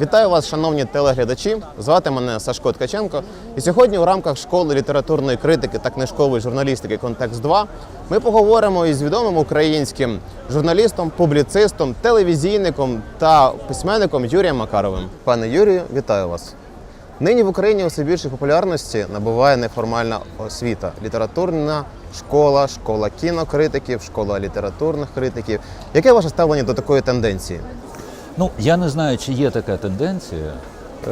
Вітаю вас, шановні телеглядачі. Звати мене Сашко Ткаченко. І сьогодні у рамках школи літературної критики та книжкової журналістики Контекст 2 ми поговоримо із відомим українським журналістом, публіцистом, телевізійником та письменником Юрієм Макаровим. Пане Юрію, вітаю вас. Нині в Україні усе більше популярності набуває неформальна освіта, літературна школа, школа кінокритиків, школа літературних критиків. Яке ваше ставлення до такої тенденції? Ну, я не знаю, чи є така тенденція. Е,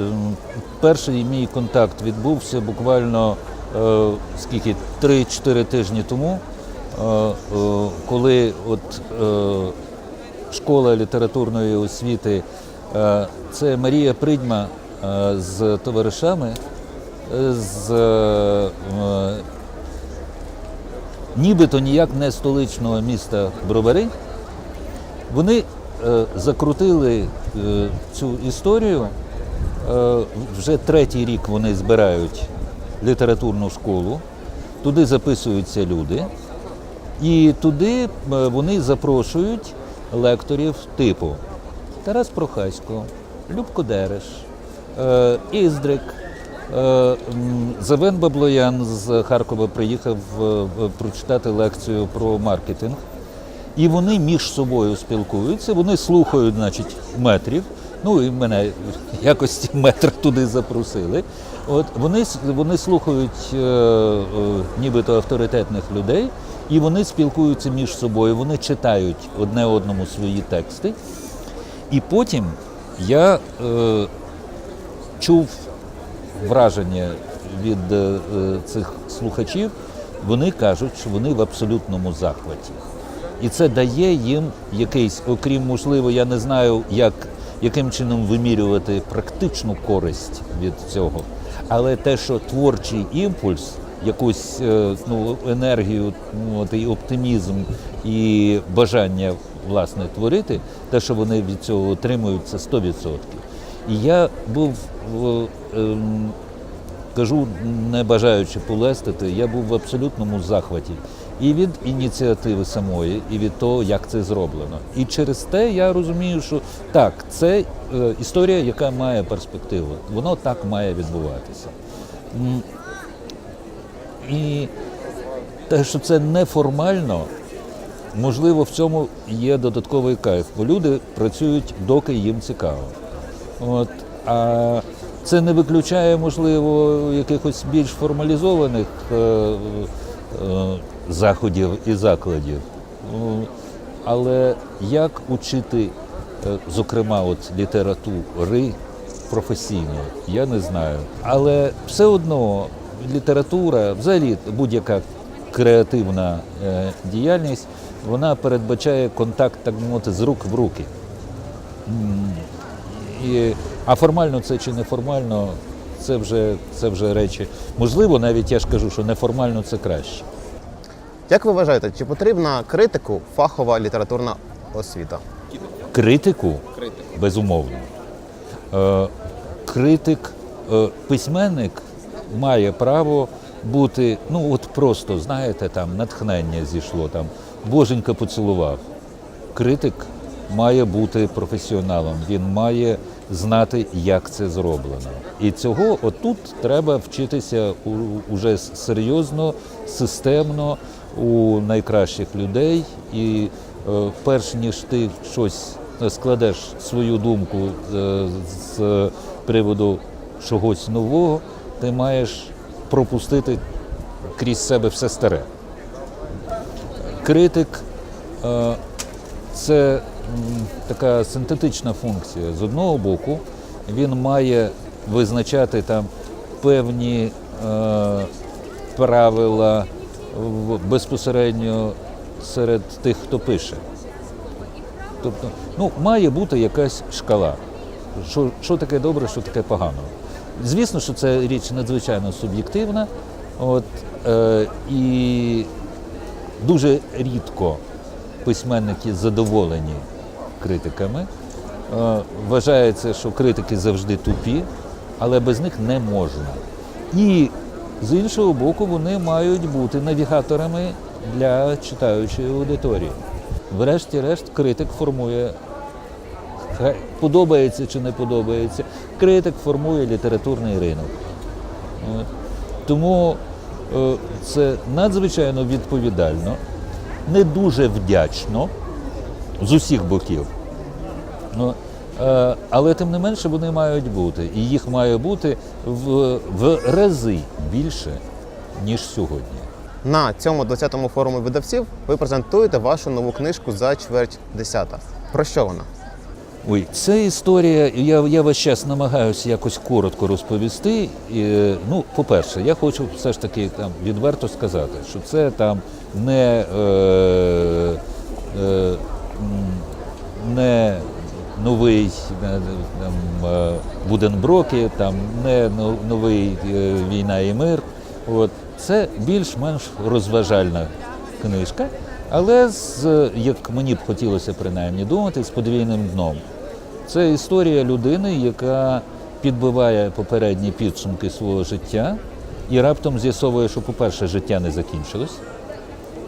ем, перший мій контакт відбувся буквально е, скільки 3-4 тижні тому, е, коли от школа літературної освіти, це Марія Придьма з товаришами з нібито ніяк не столичного міста Бровари. Вони закрутили е, цю історію. Е, вже третій рік вони збирають літературну школу, туди записуються люди, і туди е, вони запрошують лекторів типу Тарас Прохасько, Любко Дереш, е, Іздрик. Е, Завен Баблоян з Харкова приїхав е, прочитати лекцію про маркетинг. І вони між собою спілкуються, вони слухають, значить, метрів. Ну і мене якості метра туди запросили. От вони, вони слухають е, е, нібито авторитетних людей, і вони спілкуються між собою, вони читають одне одному свої тексти. І потім я е, чув враження від е, е, цих слухачів, вони кажуть, що вони в абсолютному захваті. І це дає їм якийсь, окрім можливо, я не знаю, як, яким чином вимірювати практичну користь від цього. Але те, що творчий імпульс, якусь е, ну, енергію, ну, і оптимізм і бажання власне творити, те, що вони від цього отримують, це 100%. І я був ем, кажу, не бажаючи полестити, я був в абсолютному захваті і від ініціативи самої, і від того, як це зроблено. І через те я розумію, що так, це е, історія, яка має перспективу. Воно так має відбуватися. І те, що це неформально, можливо, в цьому є додатковий кайф, бо люди працюють, доки їм цікаво. От, а це не виключає, можливо, якихось більш формалізованих е, е, заходів і закладів. Ну, Але як учити, е, зокрема, от літератури професійно, я не знаю. Але все одно література, взагалі будь-яка креативна е, діяльність, вона передбачає контакт, так мовити, з рук в руки. І, а формально це чи неформально, це вже, це вже речі. Можливо, навіть я ж кажу, що неформально це краще. Як ви вважаєте, чи потрібна критику фахова літературна освіта? Критику, безумовно. Е, критик, е, письменник має право бути, ну от просто, знаєте, там натхнення зійшло, там боженька поцілував. Критик має бути професіоналом, він має знати, як це зроблено. І цього отут треба вчитися уже серйозно, системно у найкращих людей. І е, перш ніж ти щось складеш свою думку е, з приводу чогось нового, ти маєш пропустити крізь себе все старе. Критик е, це така синтетична функція. З одного боку, він має визначати там певні е, правила безпосередньо серед тих, хто пише. Тобто, ну, має бути якась шкала. Що, що таке добре, що таке погано. Звісно, що це річ надзвичайно суб'єктивна. От, е, і дуже рідко письменники задоволені критиками. Е, Вважається, що критики завжди тупі, але без них не можна. І з іншого боку, вони мають бути навігаторами для читаючої аудиторії. Врешті-решт, критик формує подобається чи не подобається. Критик формує літературний ринок. Тому е, це надзвичайно відповідально, не дуже вдячно з усіх боків. Е, але тим не менше вони мають бути. І їх має бути в, в рази більше, ніж сьогодні. На цьому 20-му форумі видавців ви презентуєте вашу нову книжку за чверть десята. Про що вона? Ой, це історія. Я, я весь час намагаюся якось коротко розповісти. І, ну, по-перше, я хочу все ж таки там відверто сказати, що це там не, е, е, не новий е, там, е, Буденброки, там не новий е, війна і мир. От це більш-менш розважальна книжка, але з як мені б хотілося принаймні думати, з подвійним дном. Це історія людини, яка підбиває попередні підсумки свого життя і раптом з'ясовує, що, по-перше, життя не закінчилось.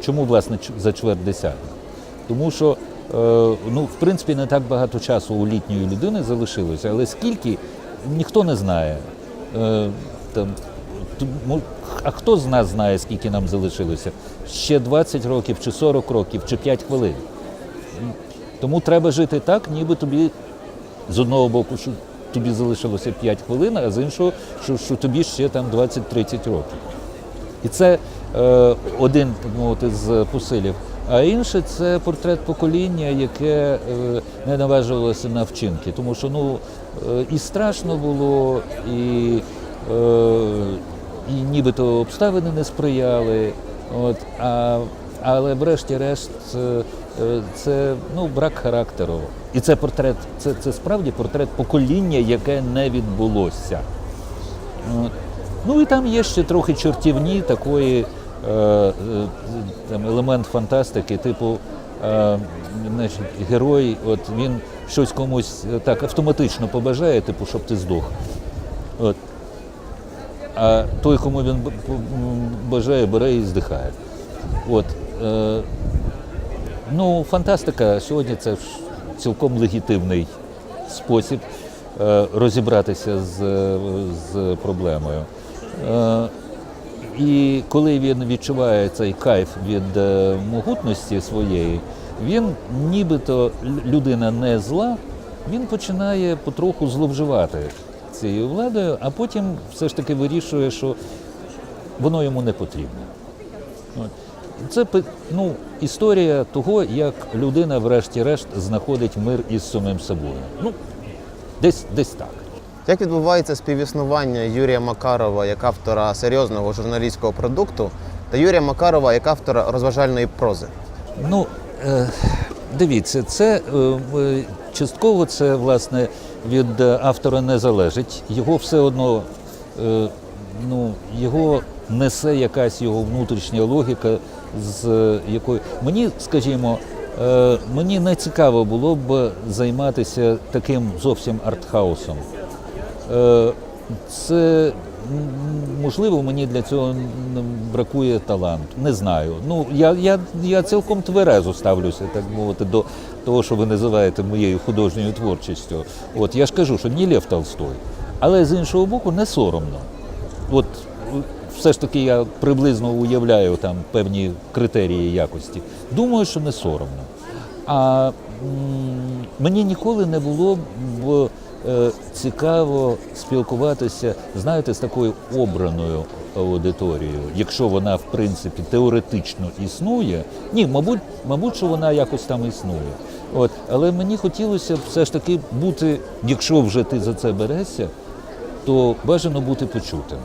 Чому, власне, за чверть десята? Тому що, ну, в принципі, не так багато часу у літньої людини залишилося, але скільки ніхто не знає. Е, там, а хто з нас знає, скільки нам залишилося? Ще 20 років, чи 40 років, чи 5 хвилин. Тому треба жити так, ніби тобі з одного боку, що тобі залишилося 5 хвилин, а з іншого, що, що тобі ще там 20-30 років. І це е, один так мовити, з посилів. А інше це портрет покоління, яке е, не наважувалося на вчинки. Тому що ну, е, і страшно було, і, е, і нібито обставини не сприяли. От, а, але врешті-решт це ну, брак характеру. І це портрет, це, це справді портрет покоління, яке не відбулося. От. Ну і там є ще трохи чортівні такої там, елемент фантастики, типу е, герой, от він щось комусь е, так автоматично побажає, типу, щоб ти здох. От. А той, кому він бажає, бере і здихає. От. Е, ну, фантастика сьогодні це цілком легітимний спосіб е, розібратися з, з проблемою. І коли він відчуває цей кайф від е, могутності своєї, він нібито людина не зла, він починає потроху зловживати цією владою, а потім все ж таки вирішує, що воно йому не потрібно. Це ну, історія того, як людина, врешті-решт, знаходить мир із самим собою. Ну, десь, десь так. Як відбувається співіснування Юрія Макарова як автора серйозного журналістського продукту та Юрія Макарова як автора розважальної прози? Ну, е, дивіться, це е, частково це власне від автора не залежить. Його все одно е, ну, його несе якась його внутрішня логіка, з якою мені, скажімо, мені не цікаво було б займатися таким зовсім артхаусом. Е, Це можливо мені для цього бракує таланту. Не знаю. Ну я, я, я цілком тверезо ставлюся, так мовити, до того, що ви називаєте моєю художньою творчістю. От я ж кажу, що не Лев Толстой. Але з іншого боку, не соромно. От все ж таки я приблизно уявляю там певні критерії якості. Думаю, що не соромно. А м, мені ніколи не було б цікаво спілкуватися, знаєте, з такою обраною аудиторією, якщо вона в принципі теоретично існує. Ні, мабуть, мабуть, що вона якось там існує. От, але мені хотілося б все ж таки бути, якщо вже ти за це берешся, то бажано бути почутим.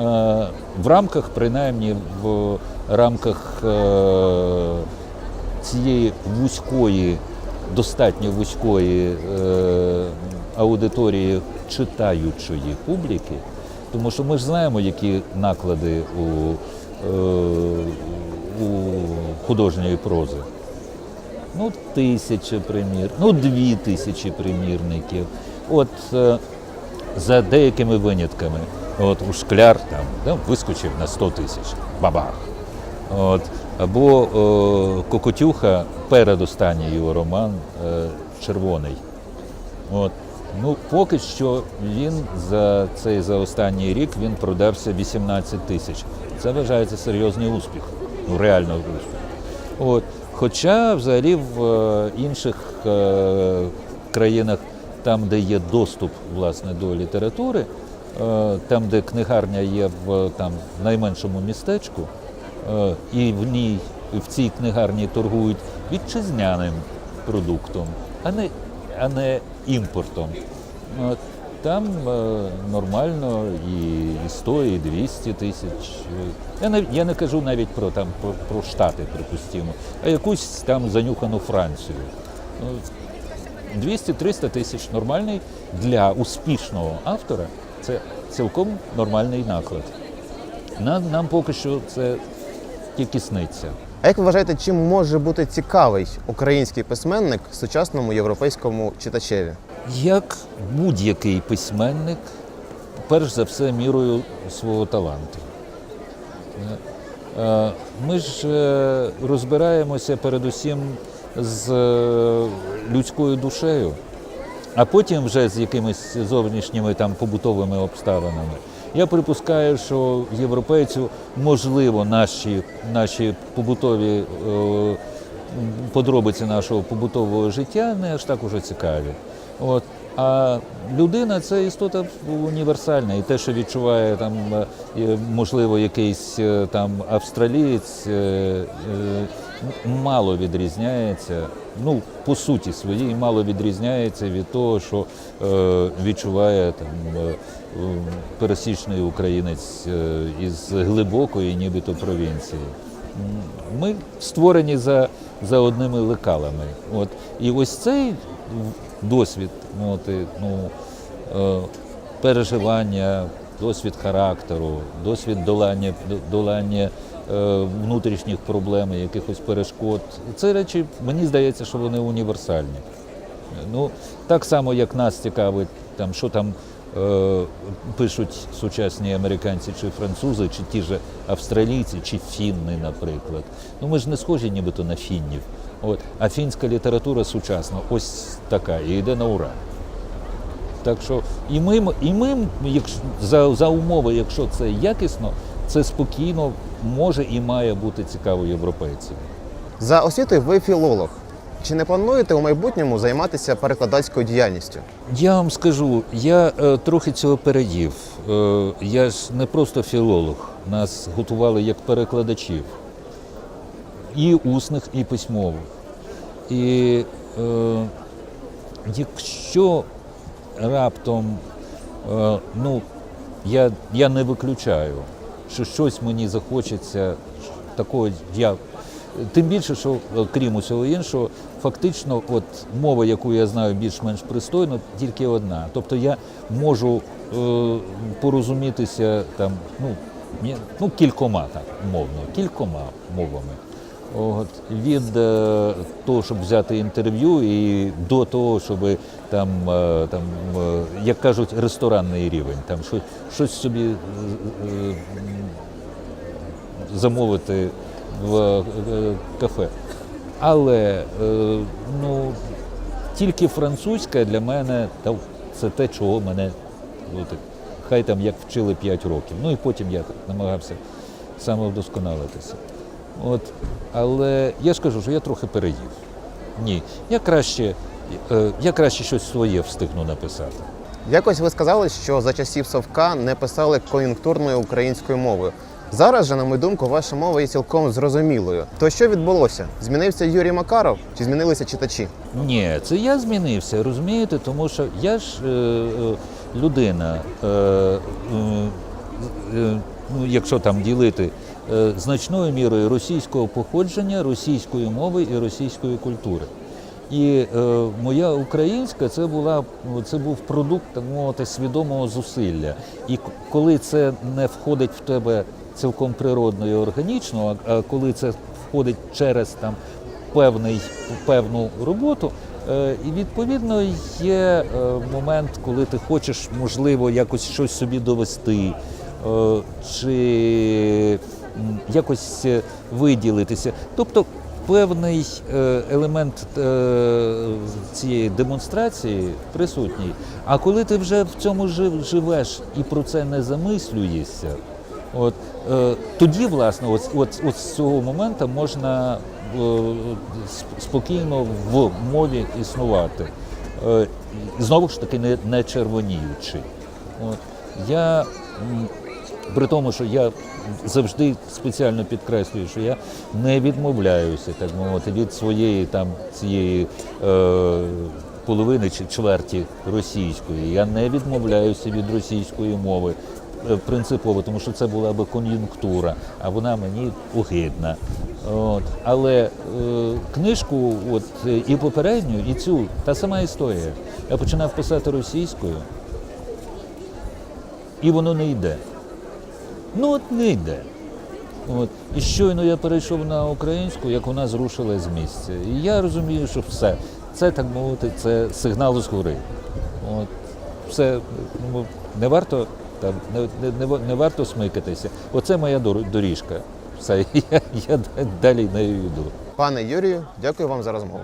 Е, В рамках, принаймні, в рамках е, цієї вузької, достатньо вузької е, аудиторії читаючої публіки, тому що ми ж знаємо, які наклади у, е, у художньої прози. Ну, тисяча примір, ну дві тисячі примірників. От е, за деякими винятками. От у шкляр там да, вискочив на 100 тисяч. Бабах. От, або о, Кокотюха, передостанній його роман е, Червоний. От. Ну, поки що він за цей за останній рік він продався 18 тисяч. Це вважається серйозний успіх. Ну, реально успіх. От. Хоча взагалі в е, інших е, країнах, там, де є доступ власне, до літератури, е, там, де книгарня є в там, найменшому містечку, е, і в ній в цій книгарні торгують вітчизняним продуктом, а не, а не імпортом. Там е, нормально і, і 100, і 200 тисяч. Я не, я не кажу навіть про, там, про, про Штати, припустимо, а якусь там занюхану Францію. Ну, 200-300 тисяч нормальний для успішного автора це цілком нормальний наклад. Нам, нам поки що це тільки сниться. А як ви вважаєте, чим може бути цікавий український письменник сучасному європейському читачеві? Як будь-який письменник, перш за все, мірою свого таланту. Е, Ми ж е, розбираємося передусім з е, людською душею, а потім вже з якимись зовнішніми там побутовими обставинами. Я припускаю, що європейцю можливо наші, наші побутові е, подробиці нашого побутового життя не аж так уже цікаві. От. А людина це істота універсальна, і те, що відчуває там, е, можливо, якийсь е, там австралієць, е, мало відрізняється. Ну, по суті своїй мало відрізняється від того, що е, відчуває там е, е, пересічний українець е, із глибокої, нібито провінції. Ми створені за, за одними лекалами. От. І ось цей досвід, от, ну, е, переживання, досвід характеру, досвід долання, долання внутрішніх проблем, якихось перешкод. Це речі, мені здається, що вони універсальні. Ну, так само, як нас цікавить, там, що там е, пишуть сучасні американці чи французи, чи ті ж австралійці, чи фінни, наприклад. Ну, ми ж не схожі нібито на фіннів. От. А фінська література сучасна ось така, і йде на ура. Так що і ми, і ми якщо, за, за умови, якщо це якісно, це спокійно може і має бути цікаво європейцям. За освітою ви філолог. Чи не плануєте у майбутньому займатися перекладацькою діяльністю? Я вам скажу, я е, трохи цього передів. Е, я ж не просто філолог, нас готували як перекладачів і усних, і письмових. І е, якщо раптом, е, ну, я, я не виключаю, що щось мені захочеться такого, я Тим більше, що е, крім усього іншого, фактично, от мова, яку я знаю більш-менш пристойно, тільки одна. Тобто я можу е, порозумітися там, ну, ну, кількома так, мовно, кількома мовами. От, від е, того, щоб взяти інтерв'ю, і до того, щоб там, е, там е, як кажуть, ресторанний рівень, там щось, щось собі замовити в кафе. Але ну, тільки французька для мене це те, чого мене хай там як вчили 5 років. Ну і потім я намагався самовдосконалитися. От, але я ж кажу, що я трохи переїв. Ні, я краще, е, я краще щось своє встигну написати. Якось ви сказали, що за часів Совка не писали кон'юнктурною українською мовою. Зараз же, на мою думку, ваша мова є цілком зрозумілою. То що відбулося? Змінився Юрій Макаров чи змінилися читачі? Ні, це я змінився, розумієте, тому що я ж е, е, людина, е, е, е, ну, якщо там ділити, значною мірою російського походження, російської мови і російської культури. І е, моя українська це була це був продукт так мовити свідомого зусилля. І коли це не входить в тебе цілком природно і органічно, а, коли це входить через там певний певну роботу. е, І відповідно є е, момент, коли ти хочеш, можливо, якось щось собі довести, е, чи якось е, виділитися. Тобто певний е, елемент е, цієї демонстрації присутній. А коли ти вже в цьому живеш і про це не замислюєшся, от, тоді, власне, от, от, от з цього моменту можна спокійно в мові існувати. Знову ж таки, не, не червоніючи. От. Я при тому, що я завжди спеціально підкреслюю, що я не відмовляюся, так мовити, від своєї там цієї е, половини чи чверті російської. Я не відмовляюся від російської мови. е, Принципово, тому що це була би кон'юнктура, а вона мені огидна. От. Але е, книжку, от і попередню, і цю та сама історія. Я починав писати російською, і воно не йде. Ну от не йде. От. І щойно я перейшов на українську, як вона зрушила з місця. І я розумію, що все. Це так мовити, це сигнал згори. От. Все ну, не варто там, не, не, не, варто смикатися. Оце моя дор- доріжка. Все, я, я далі нею йду. Пане Юрію, дякую вам за розмову.